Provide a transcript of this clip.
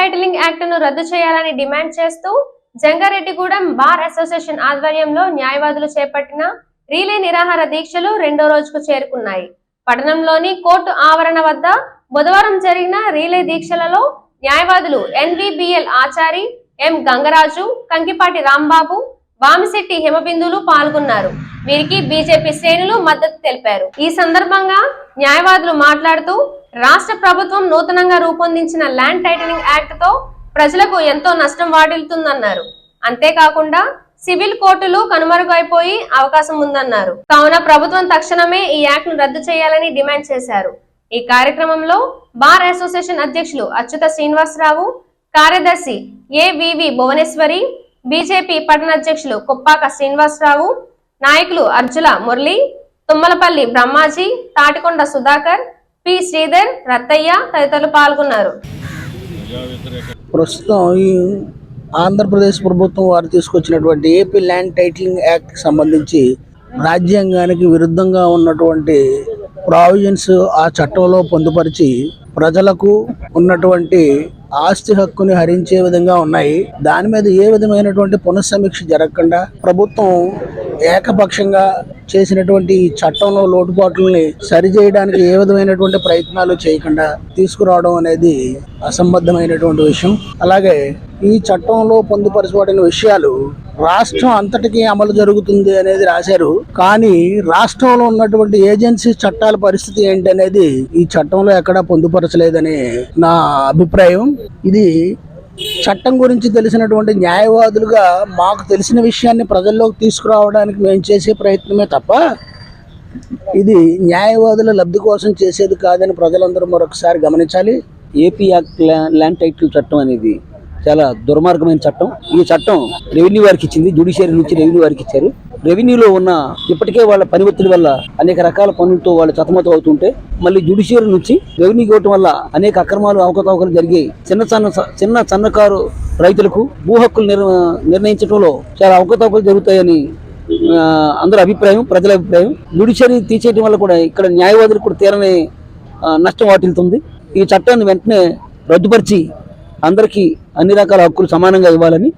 Titling యాక్ట్ను రద్దు చేయాలని demand చేస్తూ జంగారెడ్డిగూడెం బార్ అసోసియేషన్ ఆధ్వర్యంలో న్యాయవాదులు చేపట్టిన రీలే నిరాహార దీక్షలు రెండో రోజుకు చేరుకున్నాయి. పట్టణంలోని కోర్టు ఆవరణ వద్ద బుధవారం జరిగిన రీలే దీక్షలలో న్యాయవాదులు ఎన్విబిఎల్ ఆచారి ఎం గంగరాజు కంకిపాటి రాంబాబు వామిశెట్టి హిమబిందులు పాల్గొన్నారు. వీరికి బీజేపీ శ్రేణులు మద్దతు తెలిపారు. ఈ సందర్భంగా న్యాయవాదులు మాట్లాడుతూ రాష్ట్ర ప్రభుత్వం నూతనంగా రూపొందించిన ల్యాండ్ టైటనింగ్ యాక్ట్తో ప్రజలకు ఎంతో నష్టం వాటిల్తుందన్నారు. అంతేకాకుండా సివిల్ కోర్టులు కనుమరుగైపోయి అవకాశం ఉందన్నారు. కావున ప్రభుత్వం తక్షణమే ఈ యాక్ట్ను రద్దు చేయాలని డిమాండ్ చేశారు. ఈ కార్యక్రమంలో బార్ అసోసియేషన్ అధ్యక్షులు అచ్యుత శ్రీనివాసరావు కార్యదర్శి ఏవివి భువనేశ్వరి బీజేపీ పట్టణ అధ్యక్షులు కొప్పాక శ్రీనివాసరావు నాయకులు అర్జుల మురళి తుమ్మలపల్లి బ్రహ్మాజీ తాటికొండ సుధాకర్ పి శ్రీధర్ రత్తయ్య తదితరులు పాల్గొన్నారు. ప్రస్తుతం ఈ ఆంధ్రప్రదేశ్ ప్రభుత్వం వారు తీసుకొచ్చినటువంటి ఏపీ ల్యాండ్ టైటిలింగ్ యాక్ట్ సంబంధించి రాజ్యాంగానికి విరుద్ధంగా ఉన్నటువంటి ప్రావిజన్స్ ఆ చట్టంలో పొందుపరిచి ప్రజలకు ఉన్నటువంటి ఆస్తి హక్కుని హరించే విధంగా ఉన్నాయి. దాని మీద ఏ విధమైనటువంటి పునఃసమీక్ష జరగకుండా ప్రభుత్వం ఏకపక్షంగా చేసినటువంటి ఈ చట్టంలో లోటుపాట్లని సరిచేయడానికి ఏ విధమైనటువంటి ప్రయత్నాలు చేయకుండా తీసుకురావడం అనేది అసంబద్ధమైనటువంటి విషయం. అలాగే ఈ చట్టంలో పొందుపరచబడిన విషయాలు రాష్ట్రం అంతటికీ అమలు జరుగుతుంది అనేది రాశారు. కానీ రాష్ట్రంలో ఉన్నటువంటి ఏజెన్సీ చట్టాల పరిస్థితి ఏంటనేది ఈ చట్టంలో ఎక్కడా పొందుపరచలేదని నా అభిప్రాయం. ఇది చట్టం గురించి తెలిసినటువంటి న్యాయవాదులుగా మాకు తెలిసిన విషయాన్ని ప్రజల్లోకి తీసుకురావడానికి మేము చేసే ప్రయత్నమే తప్ప ఇది న్యాయవాదుల లబ్ధి కోసం చేసేది కాదని ప్రజలందరూ మరొకసారి గమనించాలి. ఏపీ యాక్ట్ ల్యాండ్ టైటిల్ చట్టం అనేది చాలా దుర్మార్గమైన చట్టం. ఈ చట్టం రెవెన్యూ వారికి ఇచ్చింది జ్యుడిషియరీ నుంచి రెవెన్యూ వారికి ఇచ్చారు. రెవెన్యూలో ఉన్న ఇప్పటికే వాళ్ళ పని ఒత్తిడి వల్ల అనేక రకాల పనులతో వాళ్ళు చతమతం అవుతుంటే మళ్ళీ జుడిషియరీ నుంచి రెవెన్యూ ఇవ్వటం వల్ల అనేక అక్రమాలు అవకతవకలు జరిగి చిన్న చిన్న చిన్న సన్నకారు రైతులకు భూ హక్కులు నిర్ణయించడంలో చాలా అవకతవకలు జరుగుతాయని అందరి అభిప్రాయం ప్రజల అభిప్రాయం. జుడిషియరీ తీసేయడం వల్ల కూడా ఇక్కడ న్యాయవాదులకు కూడా తీరని నష్టం వాటిల్తుంది ఈ చట్టాన్ని వెంటనే రద్దుపరిచి అందరికీ అన్ని రకాల హక్కులు సమానంగా ఇవ్వాలని